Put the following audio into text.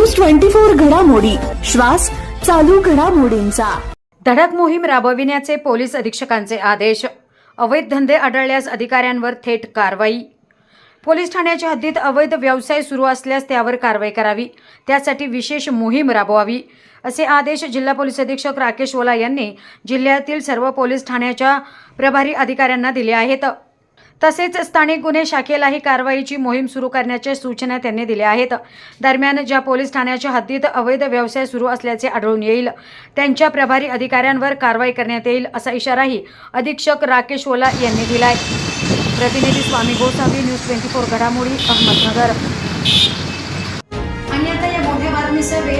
News twenty four घडामोडी. श्वास चालू घडामोडींचा. धडक मोहीम राबविण्याचे पोलीस अधीक्षकांचे आदेश. अवैध धंदे आढळल्यास अधिकाऱ्यांवर थेट कारवाई. पोलीस ठाण्याच्या हद्दीत अवैध व्यवसाय सुरू असल्यास त्यावर कारवाई करावी. त्यासाठी विशेष मोहीम राबवावी असे आदेश जिल्हा पोलीस अधीक्षक राकेश ओला यांनी जिल्ह्यातील सर्व पोलीस ठाण्याच्या प्रभारी अधिकाऱ्यांना दिले आहेत. तसेच स्थानिक गुन्हे शाखेलाही कारवाईची मोहीम सुरू करण्याच्या सूचना त्यांनी दिल्या आहेत. दरम्यान ज्या पोलीस ठाण्याच्या हद्दीत अवैध व्यवसाय सुरू असल्याचे आढळून येईल त्यांच्या प्रभारी अधिकाऱ्यांवर कारवाई करण्यात येईल असा इशाराही अधीक्षक राकेश ओला यांनी दिलाय. प्रतिनिधी Swami Gosavi news twenty four घडामोडी अहमदनगर. आणि आता या मोठ्या बातमीचा वेळ